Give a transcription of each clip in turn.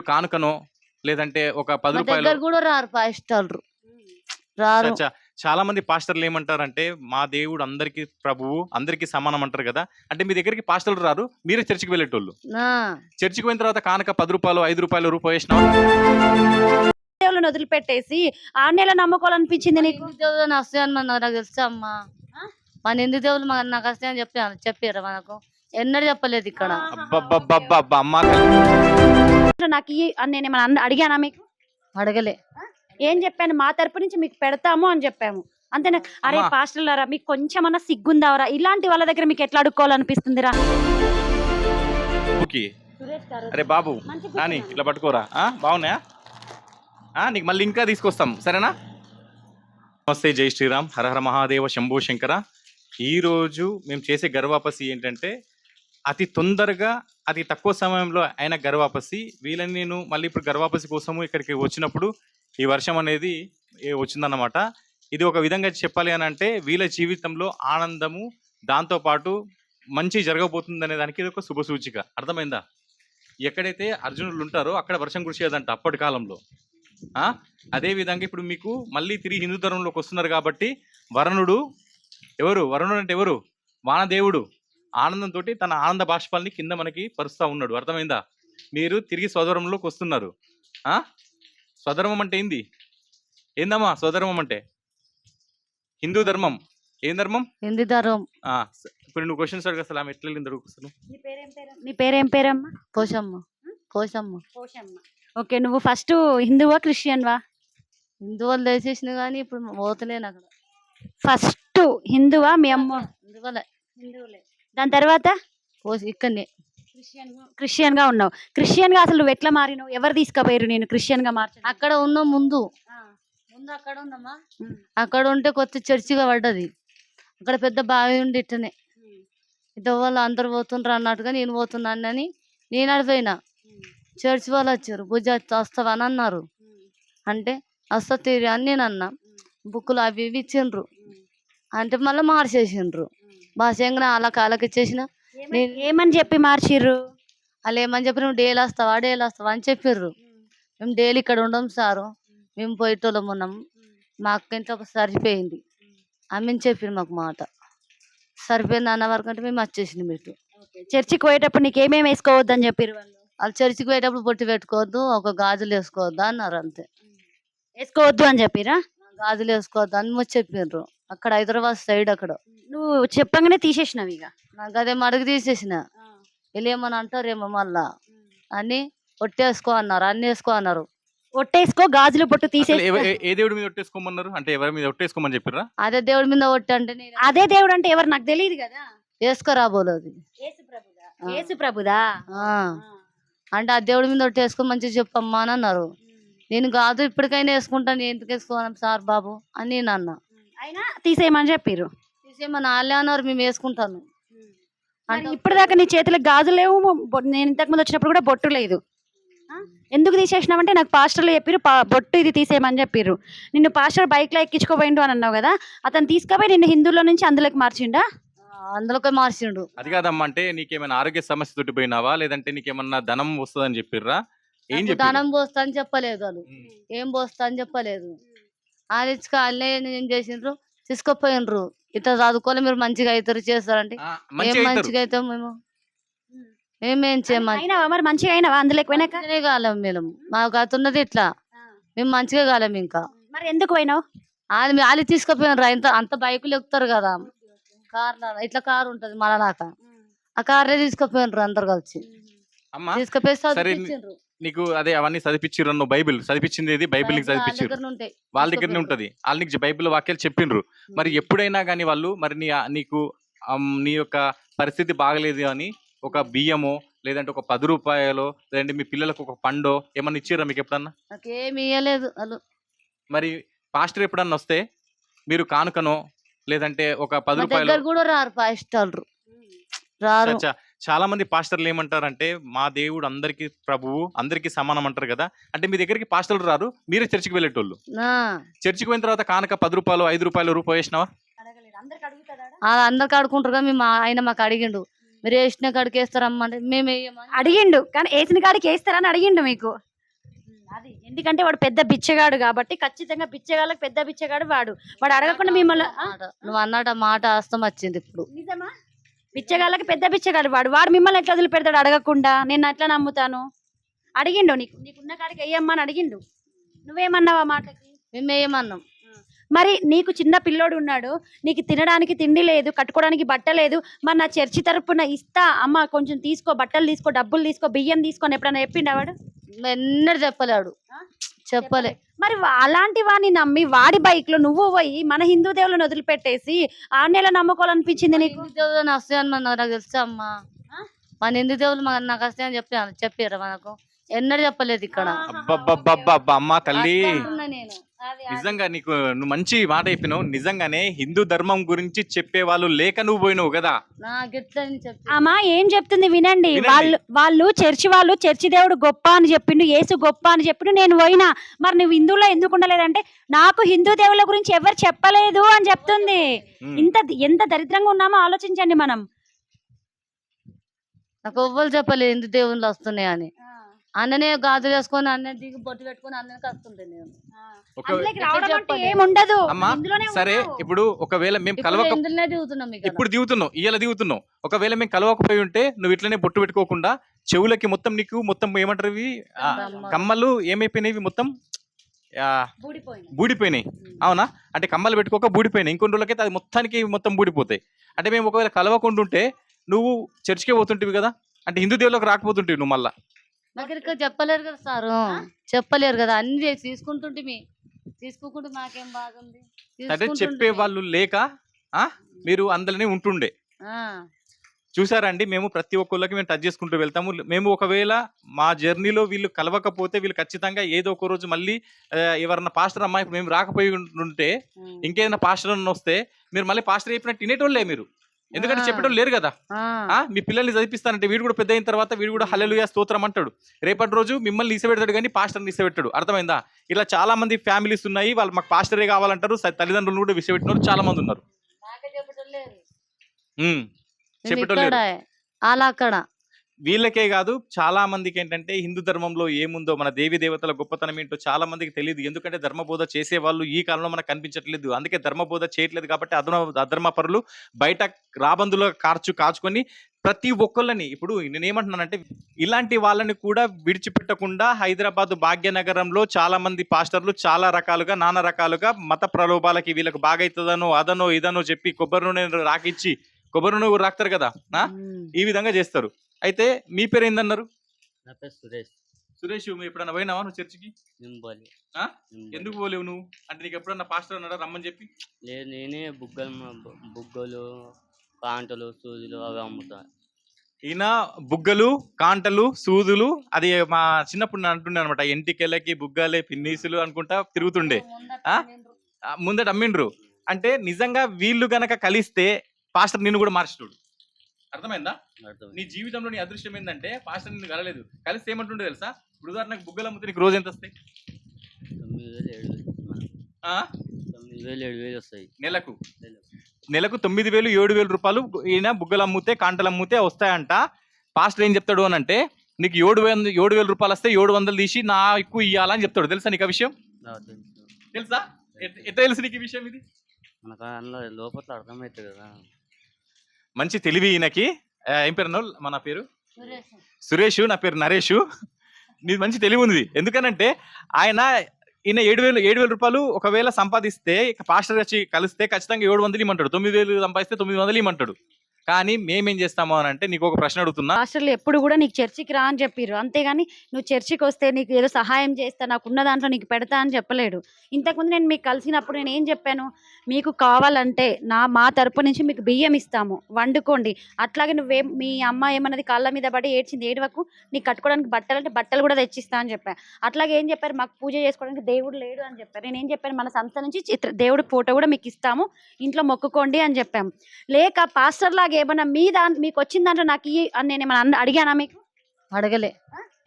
మీరు కానుకనో లేదంటే ఒక పది రూపాయలు దగ్గర కూడా రారు పాస్టర్లు. రారు. చచ్చా. చాలా మంది పాస్టర్లు ఏమంటారంటే మా దేవుడు అందరికి ప్రభువు అందరికి సమానం అంటారు కదా. అంటే మీ దగ్గరికి పాస్టర్లు రారు మీరే చర్చికి వెళ్ళేటోళ్ళు. ఆ, చర్చికి పోయిన తర్వాత కానుక పది రూపాయలు ఐదు రూపాయలు రూపాయి దేవుళ్ళని వదిలిపెట్టేసి ఆ నెల నమ్ముకోవాలనిపించింది నీకు? వస్తాయని తెలుసా అమ్మా. మన ఎందుకు మన నాకు వస్తాయని చెప్పాను చెప్పారు మనకు. ఎన్నడూ చెప్పలేదు ఇక్కడ. అమ్మా నాకు ఇయ్యి అని నేను ఏమైనా అన్న- అడిగానా మీకు? అడగలే. ఏం చెప్పాను? మా తరపు నుంచి మీకు పెడతాము అని చెప్పాము. అంతేనా? అరే అమ్మా. పాస్టర్లారా మీకు కొంచెమన్నా సిగ్గుందావరా? ఇలాంటి వాళ్ళ దగ్గర మీకు ఎట్లా అడుక్కోవాలనిపిస్తుందిరా? ఓకే అరే బాబు నాని ఇట్లా పట్టుకోరా. ఆ, బాగున్నాయా? ఆ, నీకు మళ్ళీ ఇంకా తీసుకొస్తాం. సరేనా? నమస్తే జై శ్రీరామ్. హరహర మహాదేవ శంభో శంకర. ఈరోజు మేము చేసే గర్వాపసి ఏంటంటే అతి తొందరగా అతి తక్కువ సమయంలో అయిన గర్వాపసి వీళ్ళని నేను మళ్ళీ ఇప్పుడు గర్వాపసి కోసము ఇక్కడికి వచ్చినప్పుడు ఈ వర్షం అనేది వచ్చిందన్నమాట. ఇది ఒక విధంగా చెప్పాలి అని అంటే వీళ్ళ జీవితంలో ఆనందము దాంతోపాటు మంచి జరగబోతుంది అనే దానికి ఇది ఒక శుభ సూచిక. అర్థమైందా? ఎక్కడైతే అర్జునులు ఉంటారో అక్కడ వర్షం కురిసేదంట అప్పటి కాలంలో. అదేవిధంగా ఇప్పుడు మీకు మళ్ళీ తిరిగి హిందూ ధర్మంలోకి వస్తున్నారు కాబట్టి వరుణుడు ఎవరు? వరుణుడు అంటే ఎవరు? వానదేవుడు. ఆనందంతో తన ఆనంద బాష్పాల్ని కింద మనకి పరుస్తా ఉన్నాడు. అర్థమైందా? మీరు తిరిగి స్వధర్మంలోకి వస్తున్నారు. ఆ? స్వధర్మం అంటే ఏంది? ఏందమ్మా స్వధర్మం అంటే? హిందూ ధర్మం. ఏం ధర్మం? హిందీ ధర్మం. ఇప్పుడు నువ్వు క్వశ్చన్స్ అడుగు అసలు ఆమె ఎట్లా వెళ్ళింది అడుగు నీ పేరేం పేరమ్మా? కోశమ్మ. కోశమ్మ. ఓకే నువ్వు ఫస్ట్ హిందువా క్రిస్టియన్ వా హిందూ వాళ్ళు వేసేసిన కానీ ఇప్పుడు పోతలేను అక్కడ. ఫస్ట్ హిందువా మీ అమ్మ? అందువల్ల హిందువులే. దాని తర్వాత? ఇక్కడనే క్రిస్టియన్గా ఉన్నావు. క్రిస్టియన్గా అసలు నువ్వు ఎట్లా మారినావు? ఎవరు తీసుకుపోయారు నేను క్రిస్టియన్గా మార్చు అక్కడ ఉన్నాం ముందు. ముందు అక్కడ ఉన్నామా? అక్కడ ఉంటే కొత్త చర్చిగా పడ్డది. అక్కడ పెద్ద బావి ఉండి ఇట్టనే. ఇద్దరు వాళ్ళు అందరు పోతుండ్రు అన్నట్టుగా నేను పోతున్నాను అని నేను అడిపోయినా. చర్చ్ వాళ్ళు వచ్చారు. భుజ వస్తావా అని అన్నారు. అంటే వస్తా తీరి అని నేను అన్నా. బుక్కులు అవి ఇవి ఇచ్చిండ్రు. అంటే మళ్ళీ మార్చేసిండ్రు. భాషంగా అలా కాళ్ళకి ఇచ్చేసిన. ఏమని- చెప్పి మార్చిర్రు? వాళ్ళు ఏమని చెప్పి నువ్వు డైలీ వస్తావా డైలీ వస్తావా అని చెప్పిర్రు. మేము డైలీ ఇక్కడ ఉండం సారు. మేము పోయేటోళ్ళం ఉన్నాం. మా అక్క ఇంట్లో సరిపోయింది. ఆమె చెప్పింది మాకు మాట. సరిపోయింది అన్న వరకు అంటే మేము వచ్చేసినాం ఇటు. చర్చికి పోయేటప్పుడు నీకు ఏమేమి వేసుకోవద్దు అని చెప్పారు వాళ్ళు? చర్చికి పోయేటప్పుడు బొట్టు పెట్టుకోవద్దు ఒక గాజులు వేసుకోవద్దు అన్నారు అంతే. వేసుకోవద్దు అని చెప్పిరా గాజులు వేసుకోవద్దు అని చెప్పిండ్రు అక్కడ హైదరాబాద్ సైడ్ అక్కడ. నువ్వు చెప్పంగానే తీసేసినావు ఇక. నాకు అదే మడుగు తీసేసిన. వీళ్ళు ఏమని అంటారేమో మళ్ళా. అని ఒట్టేసుకో అన్నారు అన్ని వేసుకో అన్నారు. ఒట్టేసుకో గాజులు పొట్టు తీసేసి ఎవ- ఏ- ఏ దేవుడి మీద ఒట్టేసుకోమన్నారు? అంటే ఎవరి మీద ఒట్టేసుకోమని చెప్పారా అదే దేవుడి మీద ఒట్టి అంటే అదే దేవుడు అంటే ఎవరు నాకు తెలియదు కదా. వేసుకోరాబోలేదు యేసు ప్రభుదా. అంటే ఆ దేవుడి మీద ఒట్టి వేసుకో మంచిగా చెప్పమ్మా అని అన్నారు. నేను కాదు ఇప్పటికైనా వేసుకుంటాను ఎందుకు వేసుకోను సార్ బాబు అని నేను అన్నా. అయినా తీసేయమని చెప్పారు తీసేమని వాళ్ళే అన్నారు మేము వేసుకుంటాను అంటే ఇప్పటిదాకా నీ చేతులకు గాజులు లేవు బొ- నేను ఇంతకు ముందు వచ్చినప్పుడు కూడా బొట్టు లేదు. ఆ? ఎందుకు తీసేసినావంటే నాకు పాస్టర్లు చెప్పారు పా- బొట్టు ఇది తీసేయమని చెప్పారు నిన్ను పాస్టర్ బైక్లో ఎక్కించుకోపోయిండు అని అన్నావు కదా అతను తీసుకుపోయి నిన్ను హిందువుల నుంచి అందులోకి మార్చిండా? అందులోకి మార్చిండు. అది కాదమ్మా అంటే నీకేమైనా ఆరోగ్య సమస్య తోటి పోయినావా? లేదంటే నీకేమన్నా ధనం వస్తుందని చెప్పిర్రా? ఏం నాకు చెప్పి దానం పోస్తా అని చెప్పలేదు వాళ్ళు. ఏం పోస్తా అని చెప్పలేదు. ఇచ్చుక వాళ్ళే ఏం చేసిండ్రు? తీసుకుపోయినరు. ఇట్లా చదువుకోలే మీరు మంచిగా అవుతారు చేస్తారంటే. ఏం మంచిగా అవుతాం మేము? మేమేం చేయమంచి అయినావా మరి? మంచిగా అయినావా? అందులోకి కాలేం మేము మాకు అతున్నది ఇట్లా. మేము మంచిగా కాలేం ఇంకా. మరి ఎందుకు పోయినావు? వాళ్ళు వాళ్ళు తీసుకుపోయినరు. అంత అంత బైకులు ఎక్కుతారు కదా. కార్ల ఇట్లా కారు ఉంటది మనలాక ఆ కార్లే తీసుకుపోయినరు అందరు కలిసి. అమ్మా తీసుకుపోయి. నీకు అదే అవన్నీ చదివించిర్రు అన్న బైబిల్. చదివించింది ఏది? బైబిల్ నీకు వాళ్ళ చదివించారు. వాళ్ళ దగ్గరనే. ఉంటది. వాళ్ళు నీకు బైబిల్ వాక్యాలు చెప్పిండ్రు మరి ఎప్పుడైనా కానీ వాళ్ళు మరి నీ నీకు నీ యొక్క పరిస్థితి బాగలేదు అని ఒక బియ్యమో లేదంటే ఒక పది రూపాయలో లేదంటే మీ పిల్లలకు ఒక పండో ఏమన్నా ఇచ్చిర్రా మీకు ఎప్పుడన్నా? నాకేమి ఇయ్యలేదు వాళ్ళు. మరి పాస్టర్ ఎప్పుడన్నా వస్తే మీరు కానుకనో లేదంటే ఒక పది రూపాయలు కూడా రారు పాస్టర్లు. రారు. చాలా మంది పాస్టర్లు ఏమంటారంటే మా దేవుడు అందరికి ప్రభువు అందరికి సమానం అంటారు కదా. అంటే మీ దగ్గరికి పాస్టర్లు రారు మీరే చర్చికి వెళ్ళేటోళ్ళు. ఆ. చర్చికి పోయిన తర్వాత కానుక పది రూపాయలు ఐదు రూపాయలు రూపాయి వేసినావా? అందరికి అడుకుంటారు కదా మేము ఆయన మాకు అడిగిండు. మీరు వేసిన కాడికి వేస్తారమ్మా అంటే మేము అడిగిండు. కానీ వేసిన కాడికి వేస్తారని అడిగిండు మీకు. అది ఎందుకంటే వాడు పెద్ద బిచ్చగాడు కాబట్టి ఖచ్చితంగా బిచ్చగాళ్ళకి పెద్ద బిచ్చగాడు వాడు. వాడు అడగకుండా మిమ్మల్ని. నువ్వు అన్నట మాట అస్తం వచ్చింది ఇప్పుడు. నిజమా? బిచ్చగాళ్ళకి పెద్ద బిచ్చగాడు వాడు. వాడు మిమ్మల్ని ఎట్లా వదిలిపెడతాడు అడగకుండా? నేను అట్లా నమ్ముతాను. అడిగిండు నీకు నీకున్న కాడికి వెయ్యమ్మా అని అడిగిండు. నువ్వేమన్నావు ఆ మాటకి? మేము ఏమన్నాం? మరి నీకు చిన్న పిల్లోడు ఉన్నాడు నీకు తినడానికి తిండి లేదు కట్టుకోవడానికి బట్ట లేదు. మరి నా చర్చి తరపున ఇస్తా అమ్మ కొంచెం తీసుకో బట్టలు తీసుకో డబ్బులు తీసుకో బియ్యం తీసుకొని ఎప్పుడైనా చెప్పిండు వాడు? ఎన్నడూ చెప్పలేడు? చెప్పలే. మరి అలాంటి వాడిని నమ్మి వాడి బైక్లో నువ్వు పోయి మన హిందూ దేవులను వదిలిపెట్టేసి ఆ నెల నమ్ముకోవాలనిపించింది నీకు? దేవుడు వస్తాయని మన నాకు తెలుసా అమ్మా? మన హిందూ దేవుడు మన నాకు వస్తాయని చెప్పాను చెప్పారు మనకు. ఎన్నడూ చెప్పలేదు ఇక్కడ. అమ్మ తల్లి. అంటున్నా నేను. నిజంగా నీకు నువ్వు మంచి మాట చెప్పినావు. నిజంగానే హిందూ ధర్మం గురించి చెప్పే వాళ్ళు లేక నువ్వు పోయినావు కదా? అమ్మా ఏం చెప్తుంది వినండి. వాళ్ళు వాళ్ళు చర్చి వాళ్ళు చర్చి దేవుడు గొప్ప అని చెప్పిండు యేసు గొప్ప అని చెప్పిండు నేను పోయినా. మరి నువ్వు హిందువులో ఎందుకు ఉండలేదంటే నాకు హిందూ దేవుళ్ళ గురించి ఎవరు చెప్పలేదు అని చెప్తుంది. ఇంత ఎంత దరిద్రంగా ఉన్నామో ఆలోచించండి మనం. నాకు ఎవ్వరు చెప్పలేదు హిందూ దేవుళ్ళు వస్తున్నాయని. అన్ననే గాజులు వేసుకొని అన్న దిగి బొట్టు పెట్టుకొని అన్నకి వస్తుండే నేను. ఒక అందులోకి ఎట్లా రావడం అంటే చెప్పండి? ఏముండదు. అమ్మా ఇందులోనే సరే. ఇప్పుడు ఒకవేళ మేము కలవక ఇందులోనే దిగుతున్నాం ఇక్కడ? ఇప్పుడు దిగుతున్నావు ఇవాళ దిగుతున్నావు ఒకవేళ మేము కలవకపోయి ఉంటే నువ్వు ఇట్లనే బొట్టు పెట్టుకోకుండా చెవులకి మొత్తం నీకు మొత్తం ఏమంటారు ఇవి ఆ, కమ్మలు. కమ్మలు ఏమైపోయినాయి మొత్తం? ఆ, బూడిపోయింది. బూడిపోయినాయి. అవునా? అంటే కమ్మలు పెట్టుకోక బూడిపోయినాయి. ఇంకొన్ని రోజులకైతే అది మొత్తానికి మొత్తం బూడిపోతాయి. అంటే మేము ఒకవేళ కలవకుండా ఉంటే నువ్వు చర్చికే పోతుంటివి కదా? అంటే హిందూ దేవులకు రాకపోతుంటివి నువ్వు మళ్ళా. నాకు ఇక్కడ చెప్పలేరు కదా సారు. చెప్పలేరు కదా. అన్ని చేసి తీసుకుంటుంటే మీ. తీసుకోకుంటే మాకేం బాగుంది? అంటే చెప్పే వాళ్ళు లేక ఆ? మీరు అందులోనే ఉంటుండే. ఆ, చూసారండి మేము ప్రతి ఒక్కళ్ళకి మేము టచ్ చేసుకుంటూ వెళ్తాము. మేము ఒకవేళ మా జర్నీలో వీళ్ళు కలవకపోతే వీళ్ళు ఖచ్చితంగా ఏదో ఒక రోజు మళ్ళీ ఎవరన్నా పాస్టర్ అమ్మాయి మేము రాకపోయి ఉంటే. ఇంకేదైనా పాస్టర్ అన్న వస్తే మీరు మళ్ళీ పాస్టర్ చెప్పినట్టు తినేటోళ్ళే మీరు. ఎందుకంటే. చెప్పేటోళ్ళు లేరు కదా. మీ పిల్లల్ని చదివిస్తానంటే వీడు కూడా పెద్ద అయిన తర్వాత వీడు కూడా హల్లెలూయా స్తోత్రం అంటాడు. రేపటి రోజు మిమ్మల్ని ఇసబెడతాడు కానీ పాస్టర్ని ఇసబెట్టాడు. అర్థమైందా? ఇలా చాలా మంది ఫ్యామిలీస్ ఉన్నాయి వాళ్ళు మాకు పాస్టరే కావాలంటారు తల్లిదండ్రులు కూడా విసబెట్టిన వాళ్ళు చాలా మంది ఉన్నారు నాకే చెప్పటం లేదు. అలా అక్కడ వీళ్ళకే కాదు చాలా మందికి ఏంటంటే హిందూ ధర్మంలో ఏముందో మన దేవి దేవతల గొప్పతనం ఏంటో చాలా మందికి తెలియదు ఎందుకంటే ధర్మబోధ చేసే వాళ్ళు ఈ కాలంలో మనకు కనిపించట్లేదు. అందుకే ధర్మబోధ చేయట్లేదు కాబట్టి అధర్మ అధర్మ పరులు బయట రాబందులో కార్చు కాచుకొని ప్రతి ఒక్కళ్ళని ఇప్పుడు నేనేమంటున్నానంటే ఇలాంటి వాళ్ళని కూడా విడిచిపెట్టకుండా హైదరాబాద్ భాగ్యనగరంలో చాలా మంది పాస్టర్లు చాలా రకాలుగా నానా రకాలుగా మత ప్రలోభాలకి వీళ్ళకి బాగైతుందనో అదనో ఇదనో చెప్పి కొబ్బరి నూనె రాకిచ్చి కొబ్బరి నూనె కూడా రాకుతారు కదా? ఆ? ఉమ్. ఈ విధంగా చేస్తారు. అయితే మీ పేరు ఏందన్నారు? నా పేరు సురేష్. సురేష్ నువ్వు ఎప్పుడన్నా పోయినావా నువ్వు చర్చికి? ఆ? ఎందుకు పోలేవు నువ్వు? అంటే నీకు ఎప్పుడన్నా పాస్టర్ అన్నాడా రమ్మని చెప్పి. లేదు నేనే బుగ్గలు మ- బుగ్గలు కాంటలు సూదులు అవి అమ్ముతా. ఈయన బుగ్గలు కాంటలు సూదులు అది మా చిన్నప్పుడు నేను అంటుండే అనమాట ఎంటికెళ్ళకి బుగ్గలే పిన్నీసులు అనుకుంటా తిరుగుతుండే. ఆ? ఆ, ముందట అమ్మిండ్రు. అంటే నిజంగా వీళ్ళు గనక కలిస్తే పాస్టర్ నిన్ను కూడా మార్చుతాడు. అర్థమైందా. నీ జీవితంలో నీ అదృష్టం ఏంటంటే పాస్టర్ నిన్ను కలలేదు. కలిస్తే ఏమంటుండే తెలుసా? ఇప్పుడు ఉదాహరణకు బుగ్గలు అమ్మితే నీకు రోజు ఎంత వస్తాయి? నెలకు. నెలకు. తొమ్మిది వేలు ఏడు వేలు రూపాయలు ఈయన బుగ్గలు అమ్ముతే కాంటలు అమ్ముతే వస్తాయంట. పాస్టర్ ఏం చెప్తాడు అని అంటే నీకు ఏడు వేల ఏడు వేల రూపాయలు వస్తే ఏడు వందలు తీసి నా ఎక్కువ ఇవ్వాలని చెప్తాడు. తెలుసా నీకు ఆ విషయం? నాకు తెలుసు. ఎట్లా తెలుసు నీకు ఈ విషయం ఇది? మనకు లోపల అర్థమవుతుంది కదా. మంచి తెలివి ఈయనకి. ఏం పేరు? మన పేరు? సురేష్. నా పేరు నరేష్. నీది మంచి తెలివి ఉంది. ఎందుకనంటే ఆయన ఈయన ఏడు వేలు ఏడు వేల రూపాయలు ఒకవేళ సంపాదిస్తే ఇక పాస్టర్ వచ్చి కలిస్తే ఖచ్చితంగా ఏడు వందలు ఇమ్మంటాడు. తొమ్మిది వేలు సంపాదిస్తే తొమ్మిది వందలు ఇమ్మంటాడు. కానీ మేమేం చేస్తాము అని అంటే నీకు ఒక ప్రశ్న అడుగుతున్నా. పాస్టర్లు ఎప్పుడు కూడా నీకు చర్చికి రా అని చెప్పిర్రు. అంతేగాని నువ్వు చర్చికి వస్తే నీకు ఏదో సహాయం చేస్తా నాకు ఉన్న దాంట్లో నీకు పెడతా అని చెప్పలేడు. ఇంతకుముందు నేను మీకు కలిసినప్పుడు నేను ఏం చెప్పాను? మీకు కావాలంటే నా మా తరపు నుంచి మీకు బియ్యం ఇస్తాము. వండుకోండి. అట్లాగే నువ్వే మీ అమ్మ ఏమన్నది కాళ్ళ మీద పడి ఏడ్చింది ఏడవకు. నీకు కట్టుకోవడానికి బట్టలు అంటే బట్టలు కూడా తెచ్చిస్తా అని చెప్పాను అట్లాగే ఏం చెప్పారు? మాకు పూజ చేసుకోవడానికి దేవుడు లేడు అని చెప్పారు. నేను ఏం చెప్పాను? మన సంస్థ నుంచి చిత్ర దేవుడి ఫోటో కూడా మీకు ఇస్తాము. ఇంట్లో మొక్కుకోండి అని చెప్పాము. లేక పాస్టర్ లాగా ఏమన్నా మీ దాంట్లో మీకు వచ్చిన దాంట్లో నాకు ఇయ్యి అని నేను ఏమన్నా అడిగానా మీకు? అడగలే.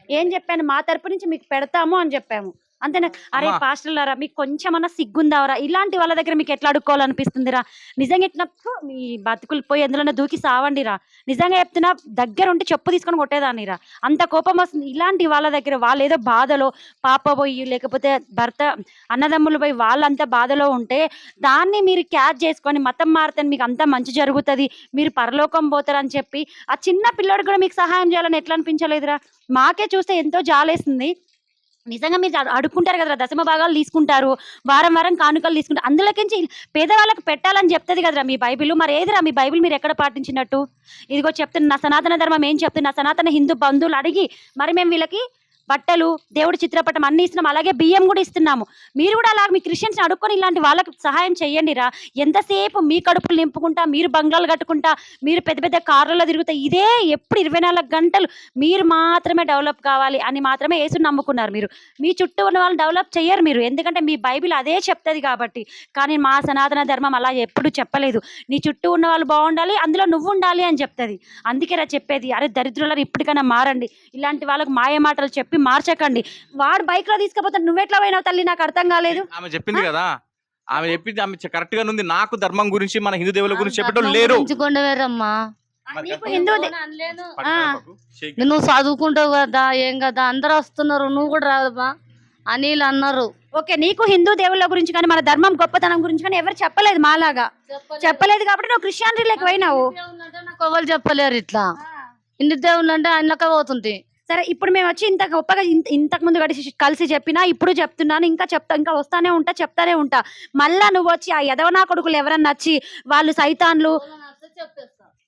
ఏం చెప్పాను? మా తరపు నుంచి మీకు పెడతాము అని చెప్పాము. అంతేనా అరే. పాస్టర్లారా మీకు కొంచెమన్నా సిగ్గుందావరా? ఇలాంటి వాళ్ళ దగ్గర మీకు ఎట్లా అడుక్కోవాలనిపిస్తుందిరా? నిజంగా ఫు, మీ బతుకులు పోయి ఎందులో దూకి సావండిరా. నిజంగా చెప్తున్నా దగ్గర ఉంటే చెప్పు తీసుకొని కొట్టేదాన్నిరా. అంత కోపం వస్తుంది. ఇలాంటి వాళ్ళ దగ్గర వాళ్ళు ఏదో బాధలో పాప పోయి లేకపోతే భర్త అన్నదమ్ములు పోయి వాళ్ళంతా బాధలో ఉంటే దాన్ని మీరు క్యాచ్ చేసుకొని మతం మారితే మీకు అంతా మంచి జరుగుతుంది. మీరు పరలోకం పోతారని చెప్పి ఆ చిన్న పిల్లోడికి కూడా మీకు సహాయం చేయాలని ఎట్లా అనిపించలేదురా? మాకే చూస్తే ఎంతో జాలేస్తుంది. నిజంగా మీరు అడుక్కుంటారు కదరా దశమ భాగాలు తీసుకుంటారు వారం వారం కానుకలు తీసుకుంటారు అందులోకించి పేదవాళ్ళకి పెట్టాలని చెప్తుంది కదరా మీ బైబిల్. మరి ఏదిరా మీ బైబిల్ మీరు ఎక్కడ పాటించినట్టు? ఇదిగో చెప్తున్న నా సనాతన ధర్మం ఏం చెప్తున్నా సనాతన హిందూ బంధువులు అడిగి మరి మేము వీళ్ళకి బట్టలు దేవుడి చిత్రపటం అన్ని ఇస్తున్నాం. అలాగే బియ్యం కూడా ఇస్తున్నాము. మీరు కూడా అలా మీ క్రిస్టియన్స్ అడుక్కొని ఇలాంటి వాళ్ళకి సహాయం చేయండి రా ఎంతసేపు మీ కడుపులు నింపుకుంటా మీరు బంగ్లాలు కట్టుకుంటా మీరు పెద్ద పెద్ద కార్లలో తిరుగుతా ఇదే ఎప్పుడు ఇరవై నాలుగు గంటలు మీరు మాత్రమే డెవలప్ కావాలి అని మాత్రమే యేసు నమ్ముకున్నారు మీరు. మీ చుట్టూ ఉన్న వాళ్ళు డెవలప్ చేయరు మీరు. ఎందుకంటే మీ బైబిల్ అదే చెప్తుంది కాబట్టి. కానీ మా సనాతన ధర్మం అలా ఎప్పుడు చెప్పలేదు. నీ చుట్టూ ఉన్న వాళ్ళు బాగుండాలి అందులో నువ్వు ఉండాలి అని చెప్తుంది. అందుకే రా చెప్పేది అరే దరిద్రులను ఇప్పటికైనా మారండి. ఇలాంటి వాళ్ళకు మాయ మాటలు చెప్పి మార్చకండి. వాడు బైక్లో తీసుకుపోతాడు నువ్వెట్లా పోయినావు తల్లి? నాకు అర్థం కాలేదు. ఆమె చెప్పింది కదా. ఆమె చెప్పింది ఆమె కరెక్ట్గా ఉంది. నాకు ధర్మం గురించి మన హిందూ దేవుల గురించి చెప్పడం. లేరు కొండవేరమ్మా. హిందూ నువ్వు చదువుకుంటావు కదా ఏం కదా అందరు వస్తున్నారు నువ్వు కూడా రాదమ్మా అనిల్ అన్నారు. ఓకే నీకు హిందూ దేవుళ్ళ గురించి కానీ మన ధర్మం గొప్పతనం గురించి కానీ ఎవరు చెప్పలేదు మాలాగా. చెప్పలేదు. కాబట్టి నువ్వు క్రిస్టియానిటీలోకి పోయినావు. నాకు ఎవరు చెప్పలేరు ఇట్లా. ఇన్ని దేవుళ్ళు అంటే ఆయనకే పోతుంది సరే ఇప్పుడు మేము వచ్చి ఇంత గొప్పగా ఇంత ఇంతకు ముందు కలిసి కలిసి చెప్పినా ఇప్పుడు చెప్తున్నాను ఇంకా చెప్తా ఇంకా వస్తానే ఉంటా చెప్తానే ఉంటా. మళ్ళా నువ్వు వచ్చి ఆ యదవనా కొడుకులు ఎవరన్నా వచ్చి వాళ్ళు సైతాన్లు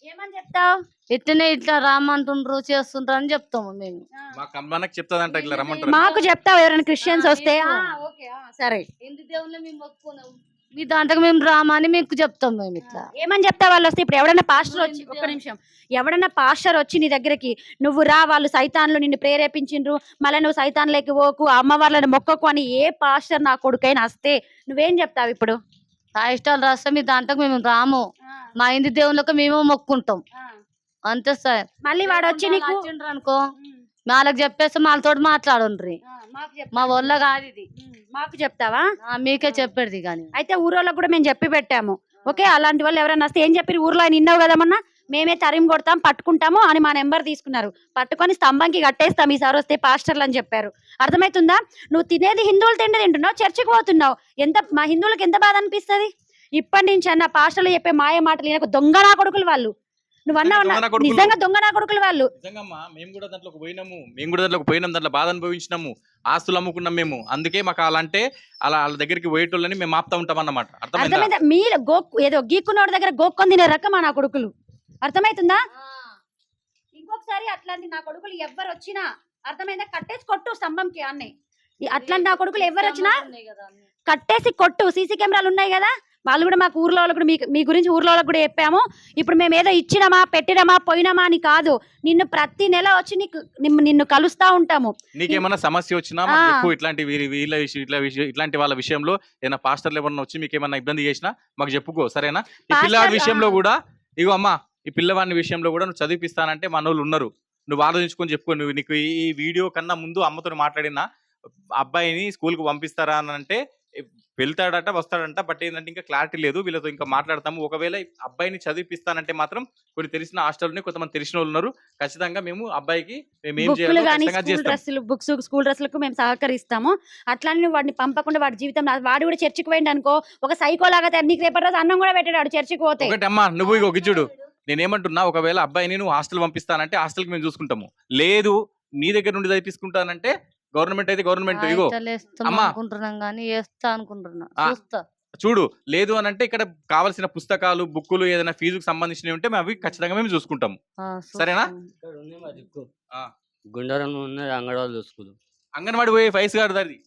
ఏమని చెప్తావు? ఇట్లనే ఇట్లా రామంటుండ్రు చేస్తుండ్రు అని చెప్తాము మేము. మా కమ్మనకు చెప్తాదంట ఇట్లా రమ్మంటారు. మాకు చెప్తావు ఎవరైనా క్రిస్టియన్స్ వస్తే? నీకు. ఆ, ఓకే, ఆ, సరే. దేవుళ్ళే మేము మొక్కుకున్నాం మీ దాంట్లో మేము రామని మీకు చెప్తాం మేము ఇట్లా. ఏమని చెప్తా వాళ్ళు వస్తే ఇప్పుడు ఎవడన్నా పాస్టర్ వచ్చి ఒక్క నిమిషం. ఎవడన్నా పాస్టర్ వచ్చి నీ దగ్గరికి నువ్వు రా వాళ్ళు సైతాన్లు నిన్ను ప్రేరేపించిండ్రు. మళ్ళీ నువ్వు సైతాన్లకి పోకు అమ్మవార్లను మొక్కకు అని ఏ పాస్టర్ నా కొడుకైనా వస్తే నువ్వేం చెప్తావు ఇప్పుడు? ఇష్టాలు రాస్తే మీ దాంట్లో మేము రాము. మా ఇంటి దేవుళ్ళకి మేము మొక్కుంటాం. అంతే సార్. మళ్ళీ వాడు వచ్చి నీకు అనుకో వాళ్ళకి చెప్పేస్తే వాళ్ళతో మాట్లాడుండ్రి. మా వల్ల కాదు ఇది. మాకు చెప్తావా? మీకే చెప్పేది కానీ అయితే ఊరోళ్ళకి కూడా మేము చెప్పి పెట్టాము. ఓకే అలాంటి వాళ్ళు ఎవరైనా వస్తే ఏం చెప్పి ఊర్లో ఆయన ఇన్నావు కదా మొన్న? మేమే తరిమి కొడతాం పట్టుకుంటాము అని మా నెంబర్ తీసుకున్నారు. పట్టుకొని స్తంభంకి కట్టేస్తాం ఈసారి వస్తే పాస్టర్లు అని చెప్పారు. అర్థమవుతుందా నువ్వు తినేది హిందువులు తిండి తింటున్నావు చర్చికి పోతున్నావు. ఎంత మా హిందువులకు ఎంత బాధ అనిపిస్తుంది? ఇప్పటి నుంచి అన్న పాస్టర్లు చెప్పే మాయ మాటలు దొంగ నా కొడుకులు వాళ్ళు. నువ్వు అన్నావు దొంగ నా కొడుకులు. నిజంగా దొంగ నా కొడుకులు వాళ్ళు? నిజంగమ్మా మేము కూడా దాంట్లోకి పోయినాము. మేము కూడా దాంట్లోకి పోయినాం. దాంట్లో బాధ అనుభవించినాము. ఆస్తులు అమ్ముకున్నాం మేము. అందుకే మాకు అలాంటే అలా వాళ్ళ దగ్గరికి పోయేటోళ్ళని మేము ఆపుతా ఉంటాం అన్నమాట అర్థమైందా? అర్థమైందా? మీరు గో ఏదో గీక్కున్నోడి దగ్గర గోక్కొని తినే రకమా నా కొడుకులు? అర్థమవుతుందా ఇంకొకసారి అట్లాంటి నా కొడుకులు ఎవ్వరు వచ్చినా అర్థమైందా? కట్టేసి కొట్టు స్తంభంకి అన్నీ. అట్లాంటి నా కొడుకులు ఎవరు వచ్చినా కట్టేసి కొట్టు సీసీ కెమెరాలు ఉన్నాయి కదా? వాళ్ళు కూడా మాకు ఊర్లో వాళ్ళకు కూడా మీ గురించి ఊర్లో వాళ్ళకి కూడా చెప్పాము. ఇప్పుడు మేము ఏదో ఇచ్చినామా పెట్టినామా పోయినామా అని కాదు. నిన్ను ప్రతి నెల వచ్చి నీకు నిన్ను- కలుస్తా ఉంటాము. నీకేమైనా సమస్య వచ్చినా ఇట్లాంటి వీరి వీళ్ళ విషయం ఇట్లా విషయం ఇట్లాంటి వాళ్ళ విషయంలో ఏమైనా పాస్టర్లు ఎవరన్నా వచ్చి మీకు ఏమైనా ఇబ్బంది చేసినా మాకు చెప్పుకో సరేనా? పిల్లవాడి విషయంలో. కూడా ఇగో అమ్మా ఈ పిల్లవాడి విషయంలో కూడా నువ్వు చదివిపిస్తానంటే మన వాళ్ళు ఉన్నారు. నువ్వు ఆలోచించుకొని చెప్పుకో. నువ్వు నీకు ఈ వీడియో కన్నా ముందు అమ్మతో మాట్లాడిన అబ్బాయిని స్కూల్కు పంపిస్తారా అని అంటే వెళ్తాడట వస్తాడంట బట్ ఏంటంటే ఇంకా క్లారిటీ లేదు. వీళ్ళతో ఇంకా మాట్లాడతాము. ఒకవేళ అబ్బాయిని చదివిపిస్తానంటే మాత్రం కొన్ని తెలిసిన హాస్టల్ని కొంతమంది తెలిసిన వాళ్ళు ఉన్నారు. ఖచ్చితంగా మేము అబ్బాయికి మేము ఏం బుక్కులు కానీ స్కూల్ డ్రెస్సులు బుక్స్ స్కూల్ డ్రెస్సులకు మేము సహకరిస్తాము. అట్లానే వాడిని పంపకుండా వాడి జీవితం వాడు కూడా చర్చికి పోయింది అనుకో ఒక సైకో లాగా తయారు. నీకు రేపటి రోజు అన్నం కూడా పెట్టాడు చర్చికి పోతే. ఒకటి అమ్మా నువ్వు ఇగో గిజ్జుడు నేనేమంటున్నా ఒకవేళ అబ్బాయిని నువ్వు హాస్టల్ పంపిస్తానంటే హాస్టల్కి మేము చూసుకుంటాము. లేదు నీ దగ్గర నుండి చదివించుకుంటానంటే గవర్నమెంట్ అయితే గవర్నమెంట్ ఇగో. అమ్మా. అనుకుంటున్నాం కానీ వేస్తా అనుకుంటున్నా. ఆ. చూస్తా. చూడు లేదు అని అంటే ఇక్కడ కావాల్సిన పుస్తకాలు బుక్కులు ఏదైనా ఫీజుకు సంబంధించినవి ఉంటే మేము అవి ఖచ్చితంగా మేము చూసుకుంటాము సరేనా? గుండరం ఉన్నది స్కూల్. అంగన్వాడి పోయే ఫైస్ గారు దాది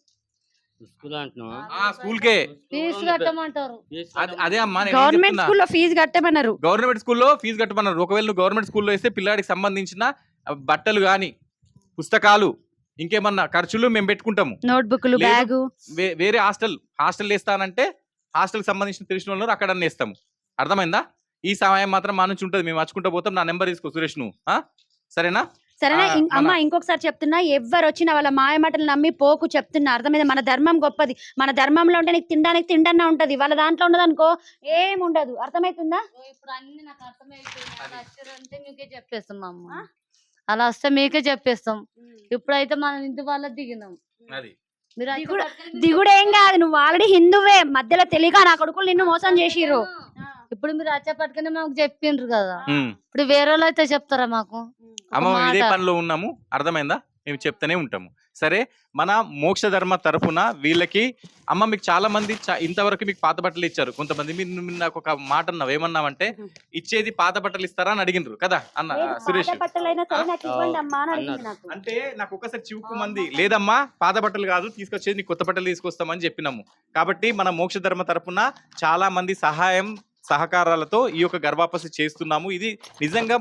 స్కూల్కే. ఫీజు కట్టమంటారు. అది- అమ్మా గవర్నమెంట్. స్కూల్లో ఫీజు కట్టమన్నారు. గవర్నమెంట్ స్కూల్లో ఫీజు కట్టమన్నారు. ఒకవేళ నువ్వు గవర్నమెంట్ స్కూల్లో వేస్తే పిల్లాడికి సంబంధించిన బట్టలు కానీ పుస్తకాలు ఇంకేమన్నా ఖర్చులు మేము పెట్టుకుంటాము. నోట్బుక్లు. బ్యాగు. వే- వేరే హాస్టల్ హాస్టల్ వేస్తానంటే హాస్టల్ సంబంధించిన తెలిసిన వాళ్ళు అక్కడ వేస్తాము అర్థమైందా? ఈ సమయం మాత్రం మా నుంచి ఉంటుంది. మేము వచ్చుకుంటూ పోతాం. నా నెంబర్ తీసుకో సురేష్ నువ్వు. ఆ? సరేనా? సరేనా? అమ్మ ఇంకొకసారి చెప్తున్నా ఎవరు వచ్చినా వాళ్ళ మాయ మాటలు నమ్మి పోకు చెప్తున్నా. అర్థమైంది? మన ధర్మం గొప్పది. మన ధర్మంలో ఉంటే నీకు తినడానికి తిండన్నా ఉంటది. వాళ్ళ దాంట్లో ఉండదు అనుకో ఏం ఉండదు అర్థమవుతుందా ఓ, ఇప్పుడు అన్ని నాకు అర్థమైపోయింది చెప్పేస్తాం అలా వస్తే మీకే చెప్పేస్తాం. ఇప్పుడైతే మనం ఇంటి వాళ్ళ దిగినాం. దిగుడు- ఏం కాదు నువ్వు ఆల్రెడీ హిందువే మధ్యలో తెలియక నా కొడుకులు నిన్ను మోసం చేసిర్రు. ఇప్పుడు మీరు అచ్చ పట్టుకుని మాకు చెప్పిండ్రు కదా. ఇప్పుడు వేరే వాళ్ళు అయితే చెప్తారా మాకు? అమ్మ ఇదే. పనిలో ఉన్నాము. అర్థమైందా? మేము చెప్తూనే ఉంటాము. సరే మన మోక్ష ధర్మ తరపున వీళ్ళకి అమ్మ మీకు చాలా మంది ఇంతవరకు మీకు పాత బట్టలు ఇచ్చారు. కొంతమంది మీరు నాకు ఒక మాట అన్నావు. ఏమన్నావంటే ఇచ్చేది పాత బట్టలు ఇస్తారా అని అడిగినరు కదా? అన్న సురేష్. అంటే నాకు ఒకసారి చివుకు మంది లేదమ్మా పాత బట్టలు కాదు తీసుకొచ్చేది నీకు కొత్త బట్టలు తీసుకొస్తామని చెప్పినాము. కాబట్టి మన మోక్ష ధర్మ తరపున చాలా మంది సహాయం సహకారాలతో ఈ యొక్క గర్వాపసి చేస్తున్నాము. ఇది నిజంగా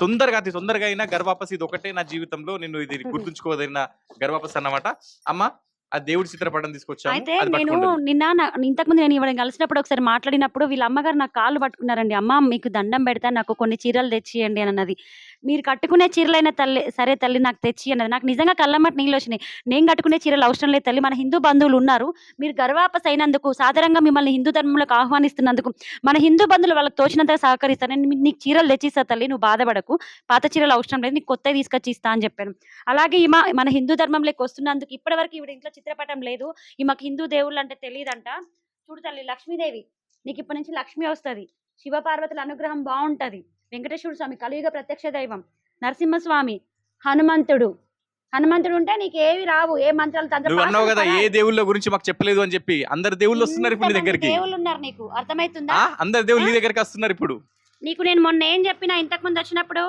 తొందరగా అతి తొందరగా అయినా గర్వాపసి ఇది ఒకటే నా జీవితంలో. నేను ఇది గుర్తుంచుకోదగిన గర్వాపసి అన్నమాట. అమ్మ ఆ దేవుడి చిత్రపటం తీసుకొచ్చాము. అయితే నేను. నిన్న నా- ఇంతకుముందు నేను ఇవ్వడం కలిసినప్పుడు ఒకసారి మాట్లాడినప్పుడు వీళ్ళ అమ్మగారు నాకు కాళ్ళు పట్టుకున్నారండి. అమ్మ మీకు దండం పెడతా నాకు కొన్ని చీరలు తెచ్చియండి అని అన్నది. మీరు కట్టుకునే చీరలైన తల్లి సరే తల్లి నాకు తెచ్చి అన్నది. నాకు నిజంగా కళ్ళమ్మటి నీళ్ళు వచ్చినాయి. నేను కట్టుకునే చీరలు అవసరం లేదు తల్లి. మన హిందూ బంధువులు ఉన్నారు. మీరు గర్వాపస్ అయినందుకు సాధారణంగా మిమ్మల్ని హిందూ ధర్మంలోకి ఆహ్వానిస్తున్నందుకు మన హిందూ బంధువులు వాళ్ళకి తోచినంతగా సహకరిస్తాను నేను నీకు చీరలు తెచ్చిస్తా తల్లి నువ్వు బాధపడకు. పాత చీరలు అవసరం లేదు నీకు కొత్తవి తీసుకొచ్చి ఇస్తా అని చెప్పాను. అలాగే ఈమె మన హిందూ ధర్మంలోకి వస్తున్నందుకు ఇప్పటివరకు ఈవిడ ఇంట్లో చిత్రపటం లేదు. ఈమెకు హిందూ దేవుళ్ళు అంటే తెలియదంట. చూడు తల్లి లక్ష్మీదేవి. నీకు ఇప్పటి నుంచి లక్ష్మి వస్తుంది. శివపార్వతుల అనుగ్రహం బాగుంటుంది. వెంకటేశ్వర స్వామి కలియుగ ప్రత్యక్ష దైవం నరసింహస్వామి హనుమంతుడు. హనుమంతుడు ఉంటే నీకు ఏవి రావు ఏ మంత్రాలు నువ్వు అన్నావు కదా ఏ దేవుళ్ళ గురించి మాకు చెప్పలేదు అని చెప్పి అందరు దేవుళ్ళు వస్తున్నారు ఇప్పుడు నీ దగ్గరికి. దేవుళ్ళు ఉన్నారు నీకు. అర్థమైతుందా? ఆ అందరు దేవుళ్ళు నీ దగ్గరికి వస్తున్నారు ఇప్పుడు. నీకు నేను మొన్న ఏం చెప్పినా ఇంతకు ముందు వచ్చినప్పుడు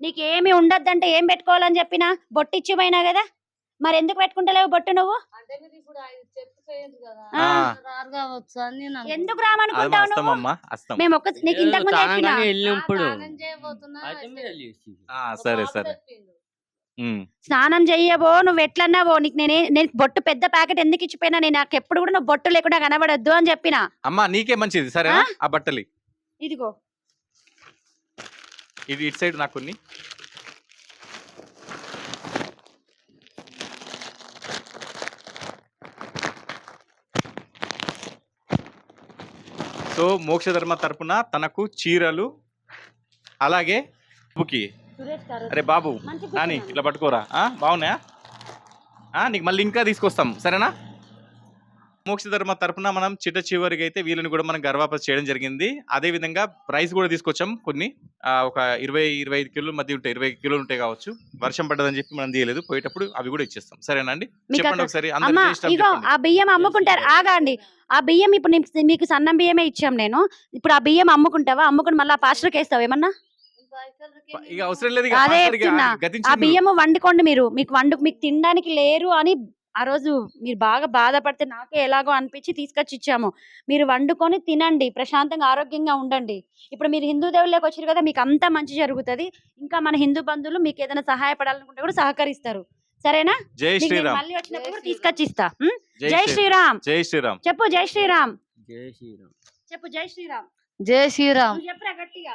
నీకు ఏమి ఉండొద్దంటే ఏం పెట్టుకోవాలని చెప్పినా? బొట్టు ఇచ్చిపోయినా కదా? మరి ఎందుకు పెట్టుకుంటలేవు బొట్టు నువ్వు? ఆ. ఎందుకు రామనుకుంటావు నువ్వు? మేము ఒక్క నీకు ఇంతకు ముందు చెప్పినా. వెళ్ళినప్పుడు ఆ, అయితే మీరు. ఆ, సరే సరే. ఉమ్. స్నానం చెయ్యవో నువ్వు ఎట్లన్నావో నీకు నేనే నేను బొట్టు పెద్ద ప్యాకెట్ ఎందుకు ఇచ్చిపోయినా నేను నాకు ఎప్పుడు కూడా నువ్వు బొట్టు లేకుండా కనబడొద్దు అని చెప్పిన. అమ్మా నీకే మంచిది సరేనా? ఆ బట్టలి. ఇదిగో. ఇది ఇటు సైడ్ నాకు కొన్ని. సో మోక్ష ధర్మ తరపున తనకు చీరలు అలాగే బుకి అరే బాబు నాని. ఇట్లా పట్టుకోరా. బాగున్నాయా? నీకు మళ్ళీ ఇంకా తీసుకొస్తాం. సరేనా? మోక్ష ధర్మ తరపున మనం చిట్ట చివరికి అయితే వీళ్ళని కూడా మనం గర్వాపస్ చేయడం జరిగింది. అదే విధంగా ప్రైస్ కూడా తీసుకొచ్చాం కొన్ని. ఆ, ఒక ఇరవై ఇరవై ఐదు కిలోల మధ్య ఉంటాయి. ఇరవై కిలోలు ఉంటాయి కావచ్చు. వర్షం పడ్డదని చెప్పి మనం తీయలేదు. పోయేటప్పుడు అవి కూడా ఇచ్చేస్తాం. సరేనండి చెప్పండి ఒకసారి. ఆ బియ్యం అమ్ముకుంటారు. ఆగండి ఆ బియ్యం ఇప్పుడు మీకు సన్నం బియ్యమే ఇచ్చాం నేను. ఇప్పుడు ఆ బియ్యం అమ్ముకుంటావా? అమ్ముకుని మళ్ళీ పాస్టర్కి వేస్తావు ఏమన్నా? ఇక అవసరం లేదు. అదే. ఆ బియ్యము వండుకోండి మీరు. మీకు వండు మీకు తినడానికి లేరు అని ఆ రోజు మీరు బాగా బాధపడితే నాకే ఎలాగో అనిపించి తీసుకొచ్చి ఇచ్చాము మీరు వండుకొని తినండి ప్రశాంతంగా ఆరోగ్యంగా ఉండండి. ఇప్పుడు మీరు హిందూ దేవుళ్ళకి వచ్చారు కదా మీకు అంతా మంచి జరుగుతుంది. ఇంకా మన హిందూ బంధువులు మీకు ఏదైనా సహాయపడాలనుకుంటే కూడా సహకరిస్తారు. సరేనా? జై శ్రీరామ్. మళ్ళీ వచ్చినప్పుడు తీసుకొచ్చి ఇస్తా? జై శ్రీరామ్. శ్రీరామ్. జై శ్రీరామ్. చెప్పు జై శ్రీరామ్. జై శ్రీరామ్. చెప్పు జై శ్రీరామ్. జై శ్రీరామ్. నువ్వు చెప్పురా గట్టిగా?